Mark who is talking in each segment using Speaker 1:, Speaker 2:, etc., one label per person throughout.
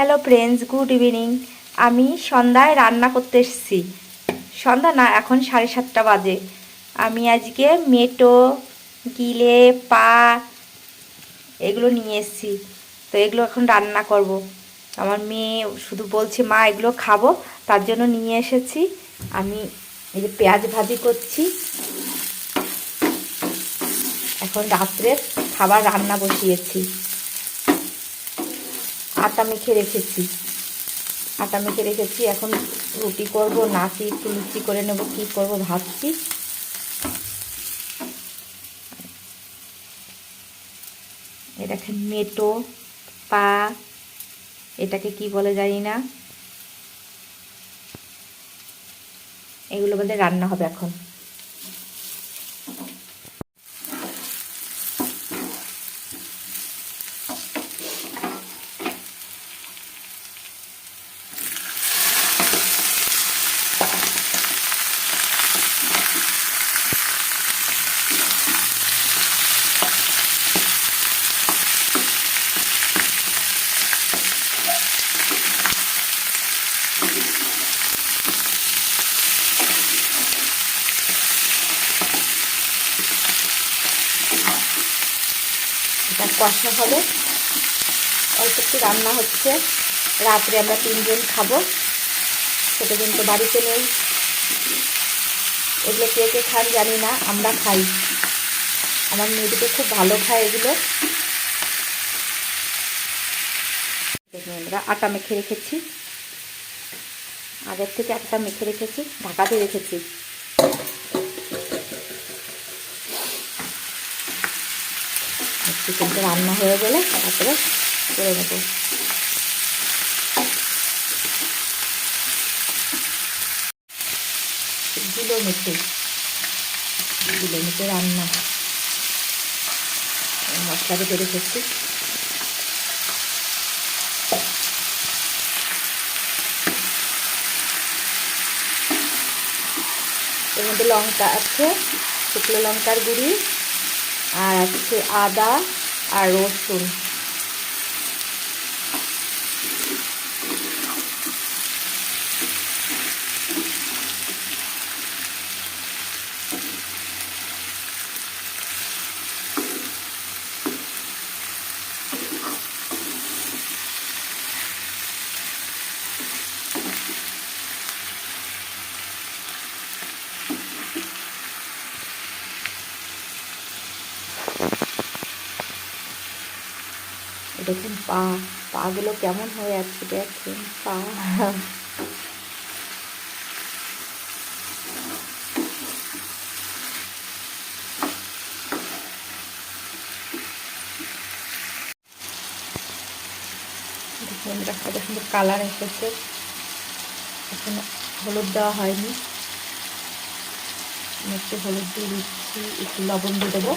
Speaker 1: Hello friends, good evening. আমি সন্ধ্যায় রান্না করতে এসেছি। সন্ধ্যা না, এখন সাড়ে সাতটা বাজে। আমি আজকে মেটো, গিলে, পা এগুলো নিয়ে এসেছি। তো এগুলো এখন রান্না করব। আমার মেয়ে শুধু বলছে, মা, এগুলো খাব। তার জন্য নিয়ে এসেছি। আমি এই যে পেঁয়াজ ভাজি করছি। এখন রাত্রের খাবার রান্না বসিয়েছি। আটা মেখে রেখেছি। আটা মেখে রেখেছি, এখন রুটি করব নাকি একটু লুচি করে নেব, কি করব ভাবছি। এটাকে মেটো পা, এটাকে কি বলে জানি না। এগুলো বলে রান্না হবে এখন এটা কষা হবে। অল্প একটু রান্না হচ্ছে। রাত্রে আমরা তিনজন খাব। ছোটো দিন তো বাড়িতে নেই। এগুলো কে কে খান জানি না, আমরা খাই। আমার মেয়েদিকে খুব ভালো খায় এগুলো। আমরা আটা মেখে রেখেছি। আগের থেকে আটা মেখে রেখেছি ঢাকাতে রেখেছি। চিকেনটা রান্না হয়ে গেলে তারপরে করে নেব। গুলো মেটে গুলো মেটে রান্না। মশলা দিয়ে রেখেছি। এর মধ্যে লঙ্কা আছে, শুকনো লঙ্কার গুঁড়ি, আর আছে আদা আর রসুন দেখুন, পা, পাগুলো কেমন হয়ে যাচ্ছে দেখুন, পা। দেখুন কত সুন্দর কালার এসেছে। এখন হলুদ দেওয়া হয়নি। একটু হলুদ দিয়ে দিচ্ছি, একটু লবণ দিয়ে দেবো।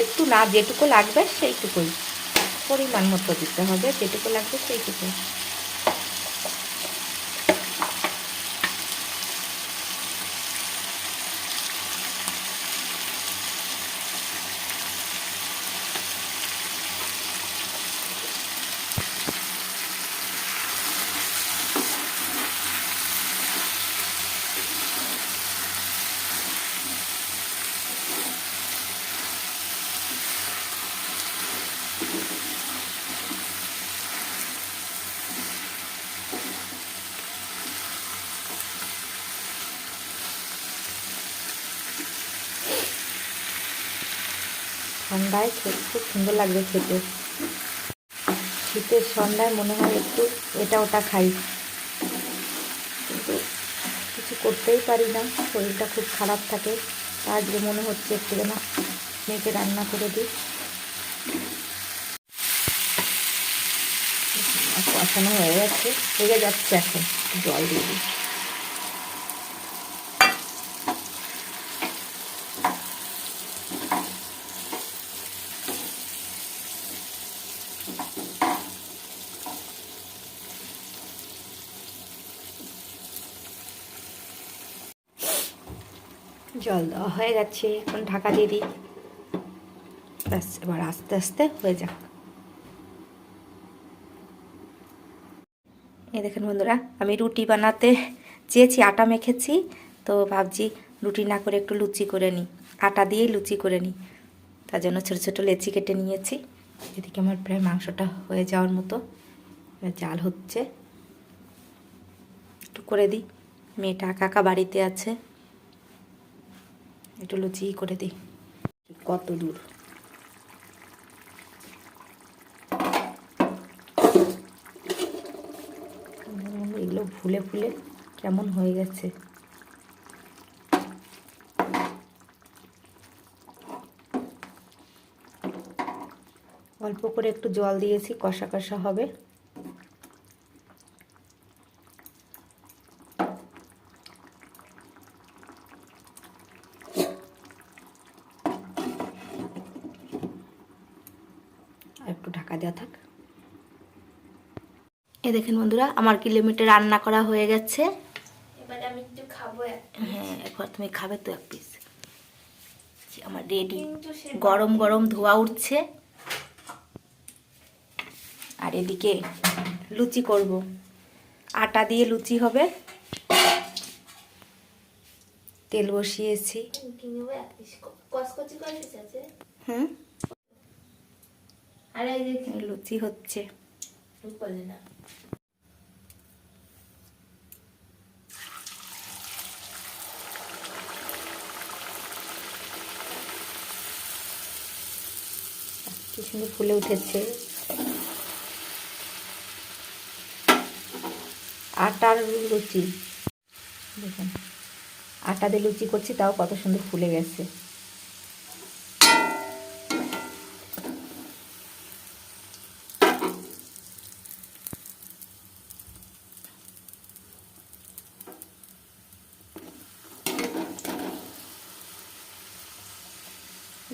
Speaker 1: একটু না, যেটুকু লাগবে সেইটুকুই। পরিমাণ মতো দিতে হবে যেটুকু লাগবে সেইটুকু। ঠান্ডায় খেতে, খুব সুন্দর লাগবে খেতে। শীতের সন্ধ্যায় মনে হয় একটু এটা ওটা খাই। কিন্তু কিছু করতেই পারি না, শরীরটা খুব খারাপ থাকে। তার যে মনে হচ্ছে একটু না মেয়েকে রান্না করে দিই। কষানো হয়ে যাচ্ছে লেগে যাচ্ছে এখন জল দিয়ে দিই। জল দেওয়া হয়ে গেছে, এখন ঢাকা দিয়ে দিই। ব্যাস, এবার আস্তে আস্তে হয়ে যাক। এই দেখেন বন্ধুরা, আমি রুটি বানাতে চেয়েছি, আটা মেখেছি, তো ভাবছি রুটি না করে একটু লুচি করে নিই। আটা দিয়েই লুচি করে নিই। তার জন্য ছোটো ছোটো লেচি কেটে নিয়েছি। এদিকে আমার প্রায় মাংসটা হয়ে যাওয়ার মতো। জাল হচ্ছে। একটু করে দিই। মেয়েটা কাকা বাড়িতে আছে। একটু লুচি করে দিই। কত দূর। এগুলো ফুলে ফুলে কেমন হয়ে গেছে। অল্প করে একটু জল দিয়েছি কষা কষা হবে। একটু ঢাকা দেওয়া থাক। এ দেখেন বন্ধুরা আমার কিলোমিটার রান্না করা হয়ে গেছে?
Speaker 2: এবার আমি একটু খাব
Speaker 1: হ্যাঁ একবার তুমি খাবে তো এক পিস আমার রেডি গরম গরম ধোয়া উঠছে। আর এদিকে লুচি করব। আটা দিয়ে লুচি হবে। তেল বসিয়েছি। হুম? লুচি হচ্ছে। কি সুন্দর ফুলে উঠেছে। আটার লুচি। দেখুন, আটা দিয়ে লুচি করছি, তাও কত সুন্দর ফুলে গেছে।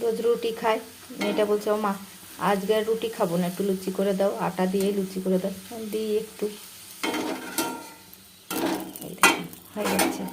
Speaker 1: রোজ রুটি খায় মেয়েটা বলছে ও মা আজকে রুটি খাব না, একটু লুচি করে দাও, আটা দিয়ে লুচি করে দাও। দিই একটু এই দেখুন হয়ে যাচ্ছে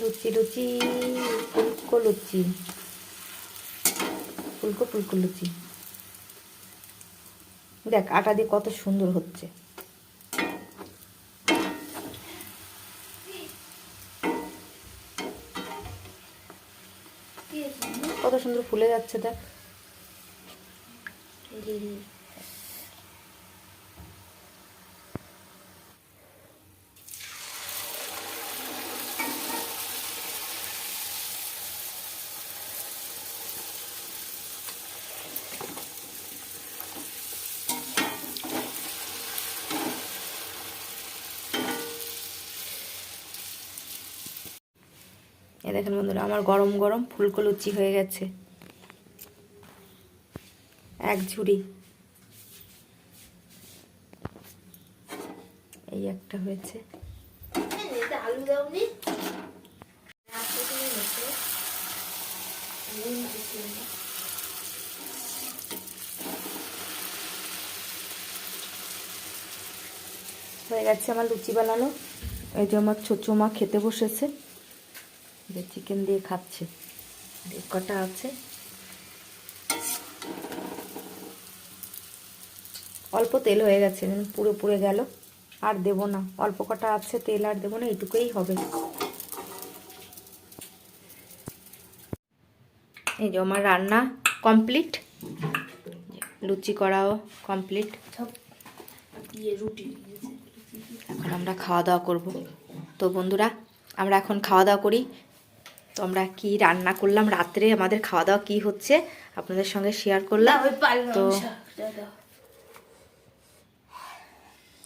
Speaker 1: লুচি লুচি ফুলকো লুচি। ফুলকো ফুলকো লুচি। দেখ আটা দিয়ে কত সুন্দর হচ্ছে। কত সুন্দর ফুলে যাচ্ছে দেখ। দেখেন বন্ধুরা, আমার গরম গরম ফুলকো লুচি হয়ে গেছে। এক ঝুড়ি। এই একটা হয়েছে।
Speaker 2: আলু।
Speaker 1: হয়ে গেছে আমার লুচি বানানো। এই যে আমার ছোচো মা খেতে বসেছে। যে চিকেন দিয়ে খাচ্ছে। আর কটা আছে? অল্প তেল হয়ে গেছে পুরো পুড়ে গেল। আর দেবো না। অল্প কটা আছে তেল আর দেবো না এইটুকুই হবে। এই যে আমার রান্না কমপ্লিট লুচি করাও কমপ্লিট
Speaker 2: সব দিয়ে রুটি
Speaker 1: এখন আমরা খাওয়া দাওয়া করব। তো বন্ধুরা আমরা এখন খাওয়া দাওয়া করি। তো আমরা কি রান্না করলাম রাত্রে? আমাদের খাওয়া দাওয়া কি হচ্ছে? আপনাদের সঙ্গে শেয়ার করলাম।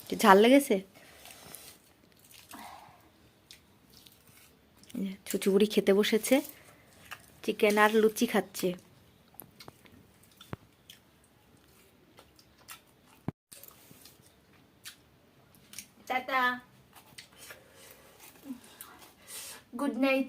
Speaker 1: তো ঝাল লেগেছে? চুচুবুড়ি খেতে বসেছে। চিকেন আর লুচি খাচ্ছে।
Speaker 2: টাটা। Good night.